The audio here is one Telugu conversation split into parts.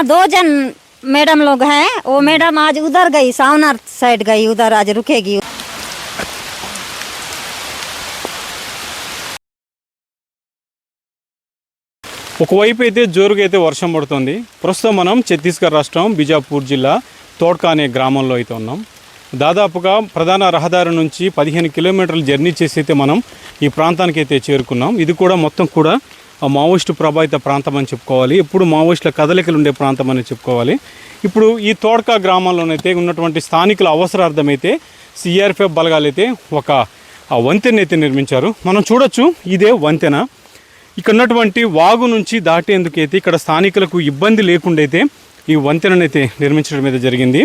हाँ दो जन मैडम लोग हैं वो मैडम आज उधर गई सावनार साइड गई उधर आज रुकेगी ఒకవైపు అయితే జోరుగా అయితే వర్షం పడుతుంది ప్రస్తుతం మనం ఛత్తీస్గఢ్ రాష్ట్రం బిజాపూర్ జిల్లా తోడ్కా అనే గ్రామంలో అయితే ఉన్నాం దాదాపుగా ప్రధాన రహదారి నుంచి పదిహేను కిలోమీటర్లు జర్నీ చేసి అయితే మనం ఈ ప్రాంతానికి అయితే చేరుకున్నాం ఇది కూడా మొత్తం కూడా ఆ మావోయిస్టు ప్రభావిత ప్రాంతం అని చెప్పుకోవాలి. ఇప్పుడు మావోయిస్టుల కదలికలు ఉండే ప్రాంతం అని చెప్పుకోవాలి. ఇప్పుడు ఈ తోడ్కా గ్రామంలోనైతే ఉన్నటువంటి స్థానికుల అవసరార్థమైతే సిఆర్పిఎఫ్ బలగాలైతే ఒక వంతెనైతే వంతెన అయితే నిర్మించారు. మనం చూడొచ్చు ఇదే వంతెన. ఇక్కడ ఉన్నటువంటి వాగు నుంచి దాటేందుకైతే ఇక్కడ స్థానికులకు ఇబ్బంది లేకుండా అయితే ఈ వంతెననైతే నిర్మించడం అయితే జరిగింది.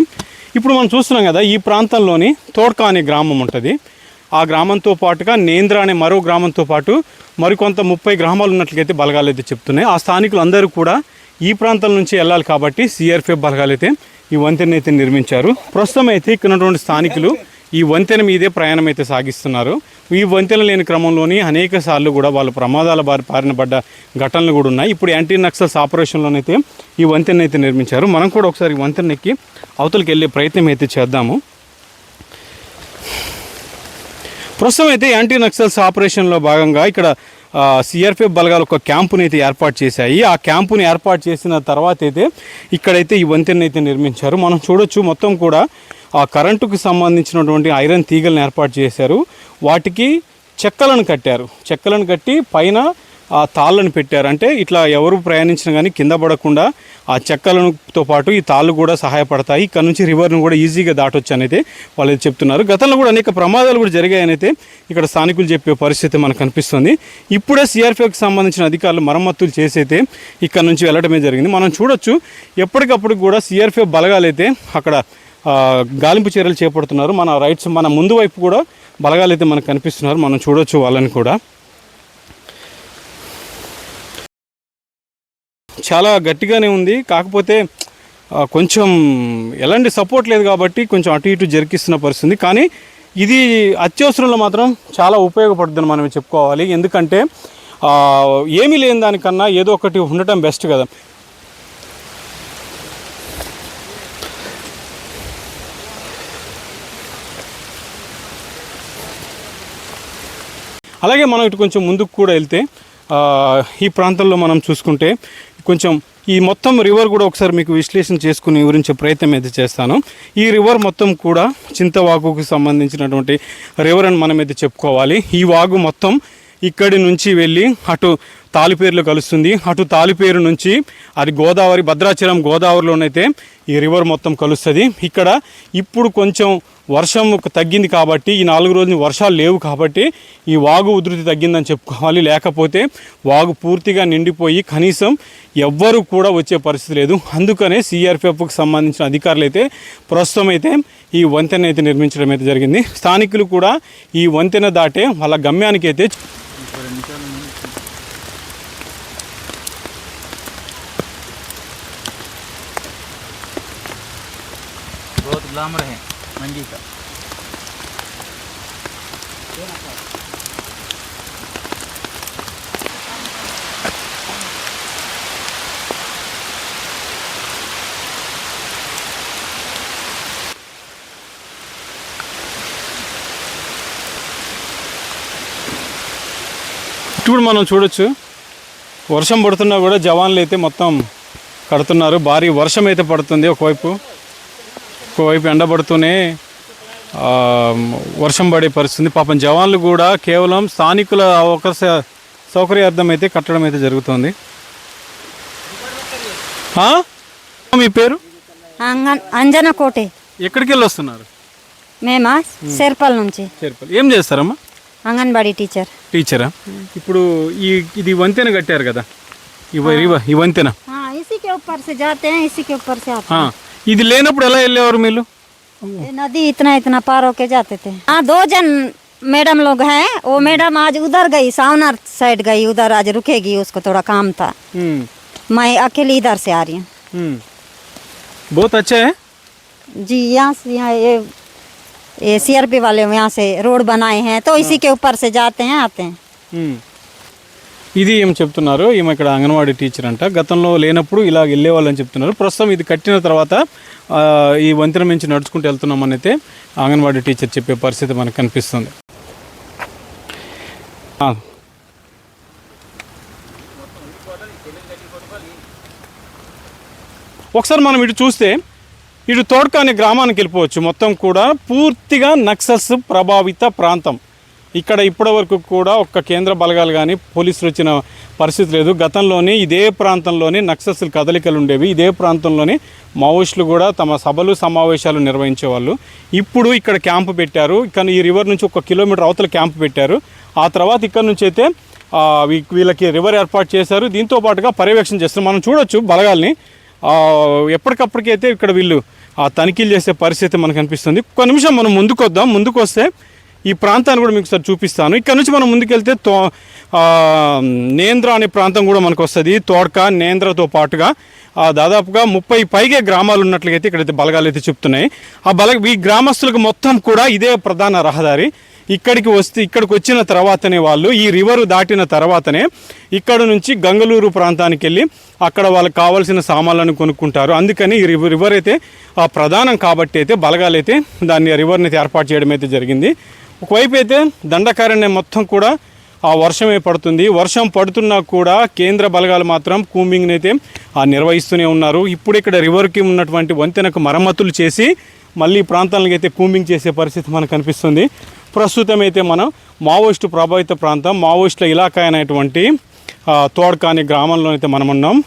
ఇప్పుడు మనం చూస్తున్నాం కదా ఈ ప్రాంతంలోని తోడ్కా అనే గ్రామం ఉంటుంది. ఆ గ్రామంతో పాటుగా నేంద్ర అనే మరో గ్రామంతో పాటు మరికొంత ముప్పై గ్రామాలు ఉన్నట్లయితే బలగాలైతే అయితే చెప్తున్నాయి. ఆ స్థానికులు అందరూ కూడా ఈ ప్రాంతం నుంచి వెళ్ళాలి కాబట్టి సిఆర్పిఎఫ్ బలగాలైతే ఈ వంతెన అయితే నిర్మించారు. ప్రస్తుతం అయితే ఇక్కడ ఉన్నటువంటి స్థానికులు ఈ వంతెన మీదే ప్రయాణం అయితే సాగిస్తున్నారు. ఈ వంతెన లేని క్రమంలోని అనేక సార్లు కూడా వాళ్ళు ప్రమాదాల బారి పారిన పడ్డ ఘటనలు కూడా ఉన్నాయి. ఇప్పుడు యాంటీ నక్సల్స్ ఆపరేషన్లోనైతే ఈ వంతెన అయితే నిర్మించారు. మనం కూడా ఒకసారి ఈ వంతెన ఎక్కి అవతలకి వెళ్ళే ప్రయత్నం అయితే చేద్దాము. ప్రస్తుతం అయితే యాంటీ నక్సల్స్ ఆపరేషన్లో భాగంగా ఇక్కడ సిఆర్పిఎఫ్ బలగాలు ఒక క్యాంపుని అయితే ఏర్పాటు చేశాయి. ఆ క్యాంపుని ఏర్పాటు చేసిన తర్వాత అయితే ఇక్కడైతే ఈ వంతెన అయితే నిర్మించారు. మనం చూడొచ్చు మొత్తం కూడా ఆ కరెంటుకు సంబంధించినటువంటి ఐరన్ తీగలను ఏర్పాటు చేశారు. వాటికి చెక్కలను కట్టారు. చెక్కలను కట్టి పైన ఆ తాళ్ళను పెట్టారు. అంటే ఇట్లా ఎవరు ప్రయాణించినా కానీ కింద పడకుండా ఆ చెక్కలతో పాటు ఈ తాళ్ళు కూడా సహాయపడతాయి. ఇక్కడ నుంచి రివర్ను కూడా ఈజీగా దాటొచ్చు అనేది వాళ్ళు చెప్తున్నారు. గతంలో కూడా అనేక ప్రమాదాలు కూడా జరిగాయనైతే అయితే ఇక్కడ స్థానికులు చెప్పే పరిస్థితి మనకు కనిపిస్తుంది. ఇప్పుడే సిఆర్పిఎఫ్కి సంబంధించిన అధికారులు మరమ్మతులు చేసైతే అయితే ఇక్కడ నుంచి వెళ్ళడమే జరిగింది. మనం చూడొచ్చు ఎప్పటికప్పుడు కూడా సిఆర్పిఎఫ్ బలగాలైతే అయితే అక్కడ గాలింపు చర్యలు చేపడుతున్నారు. మన రైట్స్ మన ముందు వైపు కూడా బలగాలు అయితే మనకు కనిపిస్తున్నారు. మనం చూడొచ్చు వాళ్ళని కూడా. చాలా గట్టిగానే ఉంది. కాకపోతే కొంచెం ఎలాంటి సపోర్ట్ లేదు కాబట్టి కొంచెం అటు ఇటు జరికిస్తున్న పరిస్థితి. కానీ ఇది అత్యవసరంలో మాత్రం చాలా ఉపయోగపడుతుందని మనం చెప్పుకోవాలి. ఎందుకంటే ఏమీ లేని దానికన్నా ఏదో ఒకటి ఉండటం బెస్ట్ కదా. అలాగే మనం ఇటు కొంచెం ముందుకు కూడా వెళ్తే ఈ ప్రాంతంలో మనం చూసుకుంటే కొంచెం ఈ మొత్తం రివర్ కూడా ఒకసారి మీకు విశ్లేషణ చేసుకుని వివరించే ప్రయత్నం అయితే చేస్తాను. ఈ రివర్ మొత్తం కూడా చింతవాగుకు సంబంధించినటువంటి రివర్ అని మనం అయితే చెప్పుకోవాలి. ఈ వాగు మొత్తం ఇక్కడి నుంచి వెళ్ళి అటు తాలిపేరులో కలుస్తుంది. అటు తాలిపేరు నుంచి అది గోదావరి భద్రాచలం గోదావరిలోనైతే ఈ రివర్ మొత్తం కలుస్తుంది. ఇక్కడ ఇప్పుడు కొంచెం వర్షం తగ్గింది కాబట్టి ఈ నాలుగు రోజులు వర్షాలు లేవు కాబట్టి ఈ వాగు ఉధృతి తగ్గిందని చెప్పుకోవాలి. లేకపోతే వాగు పూర్తిగా నిండిపోయి కనీసం ఎవ్వరు కూడా వచ్చే పరిస్థితి లేదు. అందుకనే సిఆర్పిఎఫ్కి సంబంధించిన అధికారులు అయితే ప్రస్తుతం అయితే ఈ వంతెన అయితే నిర్మించడం అయితే జరిగింది. స్థానికులు కూడా ఈ వంతెన దాటే వాళ్ళ గమ్యానికి అయితే बहुत ग्लामर है मंजी का ఇప్పుడు మనం చూడొచ్చు వర్షం పడుతున్నా కూడా జవాన్లు అయితే మొత్తం కడుతున్నారు భారీ వర్షం అయితే పడుతుంది ఒకవైపు ఒకవైపు ఎండ పడుతూనే ఆ, వర్షం పడే పరిస్థితుంది పాపం జవాన్లు కూడా కేవలం స్థానికుల అవకాశ సౌకర్యార్థం అయితే కట్టడం అయితే జరుగుతుంది ఆ? మీ పేరు అంగన్ అంజన కోటే ఎక్కడికి వెళ్ళి వస్తున్నారు మేమా శేర్పల్ నుంచి చేరుపల్లి ఏం చేస్తారమ్మా అంగన్వాడీ టీచర్ టీచరా ఇప్పుడు ఈ ఇది వంతెన కట్టారు కదా ఈ వ- ఈ వ- ఈ వంతెన हाँ इसी के ऊपर से जाते हैं इसी के ऊपर से आते ఆ, ఇది లేనప్పుడు ఎలా వెళ్ళేవారు మీరు हैं ये नदी इतना इतना पार होके जाते थे हाँ दो जन मैडम लोग हैं वो मैडम आज उधर गई सावनार साइड गई उधर आज रुकेगी उसको थोड़ा काम था हम्म, मैं अकेली इधर से आ रही हूँ हम्म। बहुत अच्छा है जी यहाँ से यहाँ ये ये सीआरपी वाले यहाँ से रोड बनाए हैं तो इसी के ऊपर से जाते हैं आते हैं हम्म। ఇది ఏం చెప్తున్నారు? ఈమె ఇక్కడ అంగన్వాడీ టీచర్ అంట. గతంలో లేనప్పుడు ఇలా వెళ్ళేవాళ్ళని చెప్తున్నారు. ప్రస్తుతం ఇది కట్టిన తర్వాత ఈ వంతెన మించి నడుచుకుంటూ వెళ్తున్నామని అయితే అంగన్వాడీ టీచర్ చెప్పే పరిస్థితి మనకు కనిపిస్తుంది. ఒకసారి మనం ఇటు చూస్తే ఇటు తోడ్క అనే గ్రామానికి వెళ్ళిపోవచ్చు. మొత్తం కూడా పూర్తిగా నక్సల్స్ ప్రభావిత ప్రాంతం. ఇక్కడ ఇప్పటి వరకు కూడా ఒక్క కేంద్ర బలగాలు కానీ పోలీసులు వచ్చిన పరిస్థితి లేదు. గతంలోనే ఇదే ప్రాంతంలోనే నక్సల్స్ కదలికలు ఉండేవి. ఇదే ప్రాంతంలోనే మావోయిస్టులు కూడా తమ సభలు సమావేశాలు నిర్వహించేవాళ్ళు. ఇప్పుడు ఇక్కడ క్యాంపు పెట్టారు. కానీ ఈ రివర్ నుంచి ఒక కిలోమీటర్ అవతల క్యాంపు పెట్టారు. ఆ తర్వాత ఇక్కడ నుంచి అయితే వీళ్ళకి రివర్ ఏర్పాటు చేశారు. దీంతో పాటుగా పర్యవేక్షణ చేస్తున్నారు. మనం చూడొచ్చు బలగాల్ని. ఎప్పటికప్పటికైతే ఇక్కడ వీళ్ళు తనిఖీలు చేసే పరిస్థితి మనకు అనిపిస్తుంది. ఒక్క నిమిషం మనం ముందుకు వద్దాం ముందుకు వస్తే ఈ ప్రాంతాన్ని కూడా మీకు సార్ చూపిస్తాను. ఇక్కడ నుంచి మనం ముందుకెళ్తే తో నేంద్ర అనే ప్రాంతం కూడా మనకు వస్తుంది. తోడ్క నేంద్రతో పాటుగా దాదాపుగా ముప్పై పైగా గ్రామాలు ఉన్నట్లయితే ఇక్కడైతే బలగాలు అయితే చెప్తున్నాయి. ఆ బల ఈ గ్రామస్తులకు మొత్తం కూడా ఇదే ప్రధాన రహదారి. ఇక్కడికి వస్తే ఇక్కడికి వచ్చిన తర్వాతనే వాళ్ళు ఈ రివర్ దాటిన తర్వాతనే ఇక్కడ నుంచి గంగలూరు ప్రాంతానికి వెళ్ళి అక్కడ వాళ్ళకి కావాల్సిన సామాన్లను కొనుక్కుంటారు. అందుకని ఈ రివర్ రివర్ అయితే ఆ ప్రధానం కాబట్టి అయితే బలగాలు అయితే దాన్ని రివర్ని అయితే ఏర్పాటు చేయడం అయితే జరిగింది. ఒకవైపు అయితే దండకారణ్యం మొత్తం కూడా ఆ వర్షమే పడుతుంది. వర్షం పడుతున్నా కూడా కేంద్ర బలగాలు మాత్రం కూంబింగ్ని అయితే ఆ నిర్వహిస్తూనే ఉన్నారు. ఇప్పుడు ఇక్కడ రివర్కి ఉన్నటువంటి వంతెనకు మరమ్మతులు చేసి మళ్ళీ ఈ ప్రాంతాలకు అయితే కూంబింగ్ చేసే పరిస్థితి మనకు కనిపిస్తుంది. ప్రస్తుతం అయితే మనం మావోయిస్టు ప్రభావిత ప్రాంతం మావోయిస్టుల ఇలాకా అయినటువంటి తోడ్కాని గ్రామంలో అయితే మనం ఉన్నాం